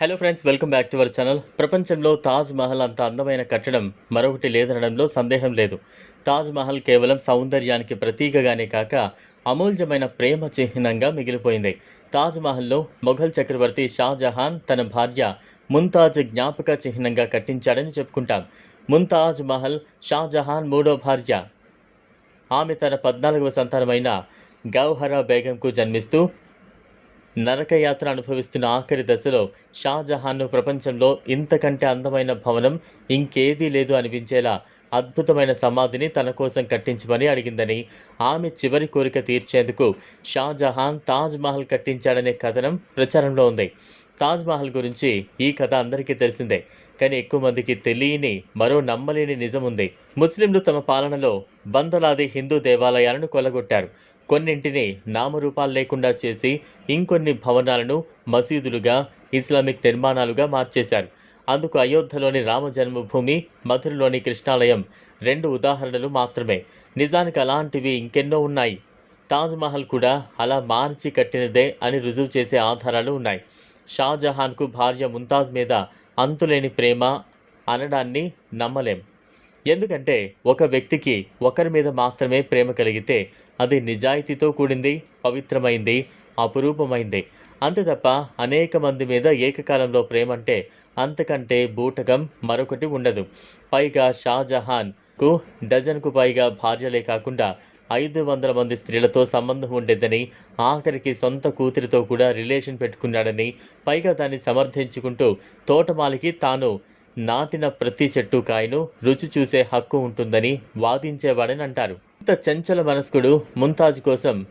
Hello friends welcome back to our channel ప్రపంచంలో తాజ్ మహల్ అంత అందమైన కట్టడం మరొకటి లేదనడంలో సందేహం లేదు. తాజ్ మహల్ కేవలం సౌందర్యానికి ప్రతీకగానే కాక అమూల్యమైన ప్రేమ చిహ్నంగా మిగిలిపోయింది. తాజ్ మహల్లో మొఘల్ చక్రవర్తి షాజహాన్ తన భార్య ముంతాజ్ జ్ఞాపక చిహ్నంగా కట్టించాడని చెప్పుకుంటాం. ముంతాజ్ మహల్ షాజహాన్ మూడో భార్య. ఆమె తన పద్నాలుగవ సంతానమైన గౌహరా బేగంకు జన్మిస్తూ నరకయాత్ర అనుభవిస్తున్న ఆఖరి దశలో షాజహాన్ను ప్రపంచంలో ఇంతకంటే అందమైన భవనం ఇంకేదీ లేదు అనిపించేలా అద్భుతమైన సమాధిని తన కోసం కట్టించమని అడిగిందని ఆమె చివరి కోరిక తీర్చేందుకు షాజహాన్ తాజ్ మహల్ కట్టించాడనే కథనం ప్రచారంలో ఉంది. తాజ్మహల్ గురించి ఈ కథ అందరికీ తెలిసిందే. కానీ ఎక్కువ మందికి తెలియని మరో నమ్మలేని నిజం ఉంది. ముస్లింలు తమ పాలనలో వందలాది హిందూ దేవాలయాలను కొలగొట్టారు కొన్నింటిని నామరూపాలు లేకుండా చేసి ఇంకొన్ని భవనాలను మసీదులుగా ఇస్లామిక్ నిర్మాణాలుగా మార్చేశారు. అందుకు అయోధ్యలోని రామ జన్మభూమి మధురలోని కృష్ణాలయం రెండు ఉదాహరణలు మాత్రమే. నిజానికి అలాంటివి ఇంకెన్నో ఉన్నాయి. తాజ్మహల్ కూడా అలా మార్చి కట్టినదే అని రుజువు చేసే ఆధారాలు ఉన్నాయి. షాజహాన్కు భార్య ముంతాజ్ మీద అంతులేని ప్రేమ అనడాన్ని నమ్మలేం. ఎందుకంటే ఒక వ్యక్తికి ఒకరి మీద మాత్రమే ప్రేమ కలిగితే అది నిజాయితీతో కూడింది పవిత్రమైంది అపురూపమైంది. అంతే తప్ప అనేక మంది మీద ఏకకాలంలో ప్రేమ అంటే అంతకంటే బూటకం మరొకటి ఉండదు. పైగా షాజహాన్కు డజన్కు పైగా భార్యలే కాకుండా ఐదు వందల మంది స్త్రీలతో సంబంధం ఉండేదని ఆఖరికి సొంత కూతురితో కూడా రిలేషన్ పెట్టుకున్నాడని పైగా దాన్ని సమర్థించుకుంటూ తోటమాలికి తాను నాటిన ప్రతి చెట్టు కాయను రుచి చూసే హక్కు ఉంటుందని వాదించేవాడని అంటారు. ఇంత చంచల మనస్కుడు ముంతాజ్ కోసం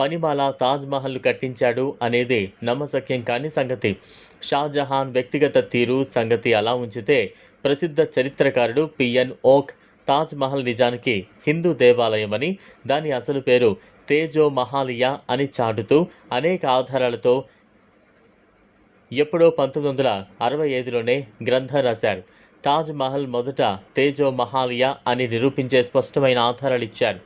పనిమాల తాజ్మహల్ కట్టించాడు అనేది నమ్మశక్యం కాని సంగతి. షాజహాన్ వ్యక్తిగత తీరు సంగతి అలా ఉంచితే ప్రసిద్ధ చరిత్రకారుడు పిఎన్ ఓక్ తాజ్ మహల్ నిజానికి హిందూ దేవాలయమని దాని అసలు పేరు తేజో మహాలియా అని చాటుతూ అనేక ఆధారాలతో ఎప్పుడో పంతొమ్మిది వందల అరవై ఐదులోనే గ్రంథం రాశారు. తాజ్ మహల్ మొదట తేజో మహాలియా అని నిరూపించే స్పష్టమైన ఆధారాలు ఇచ్చారు.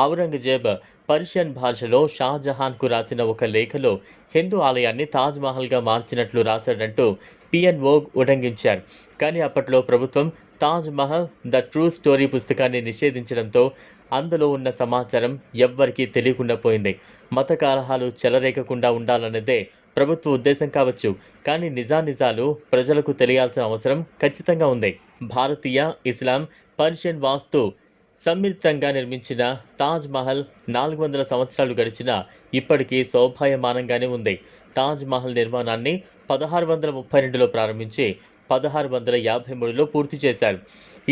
ఔరంగజేబ్ పర్షియన్ భాషలో షాజహాన్కు రాసిన ఒక లేఖలో హిందూ ఆలయాన్ని తాజ్ మహల్గా మార్చినట్లు రాశాడంటూ పిఎన్ ఓగ్ ఉటంకించారు. కానీ అప్పట్లో ప్రభుత్వం Taj Mahal the true story పుస్తకాన్ని నిషేధించడంతో అందులో ఉన్న సమాచారం ఎవ్వరికీ తెలియకుండా పోయింది. మత కలహాలు చెలరేకకుండా ఉండాలన్నదే ప్రభుత్వ ఉద్దేశం కావచ్చు కానీ నిజానిజాలు ప్రజలకు తెలియాల్సిన అవసరం ఖచ్చితంగా ఉంది. భారతీయ ఇస్లాం పర్షియన్ వాస్తు సమ్మిళితంగా నిర్మించిన తాజ్ మహల్ నాలుగు వందల సంవత్సరాలు గడిచినా ఇప్పటికీ శోభాయమానంగానే ఉంది. తాజ్ మహల్ నిర్మాణాన్ని పదహారు వందల ముప్పై రెండులో ప్రారంభించి పదహారు వందల యాభై మూడులో పూర్తి చేశారు.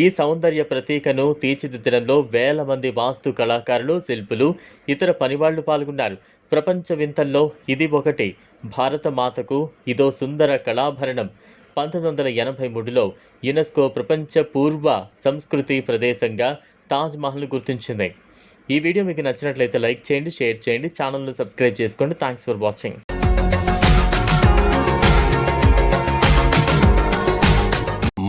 ఈ సౌందర్య ప్రతీకను తీర్చిదిద్దడంలో వేల మంది వాస్తు కళాకారులు శిల్పులు ఇతర పనివాళ్ళు పాల్గొన్నారు. ప్రపంచ వింతల్లో ఇది ఒకటి. భారత మాతకు ఇదో సుందర కళాభరణం. పంతొమ్మిది వందల ఎనభై మూడులో యునెస్కో ప్రపంచ పూర్వ సంస్కృతి ప్రదేశంగా తాజ్ మహల్ గుర్తించింది. ఈ వీడియో మీకు నచ్చినట్లయితే లైక్ చేయండి షేర్ చేయండి ఛానల్ను సబ్స్క్రైబ్ చేసుకోండి. Thanks for watching.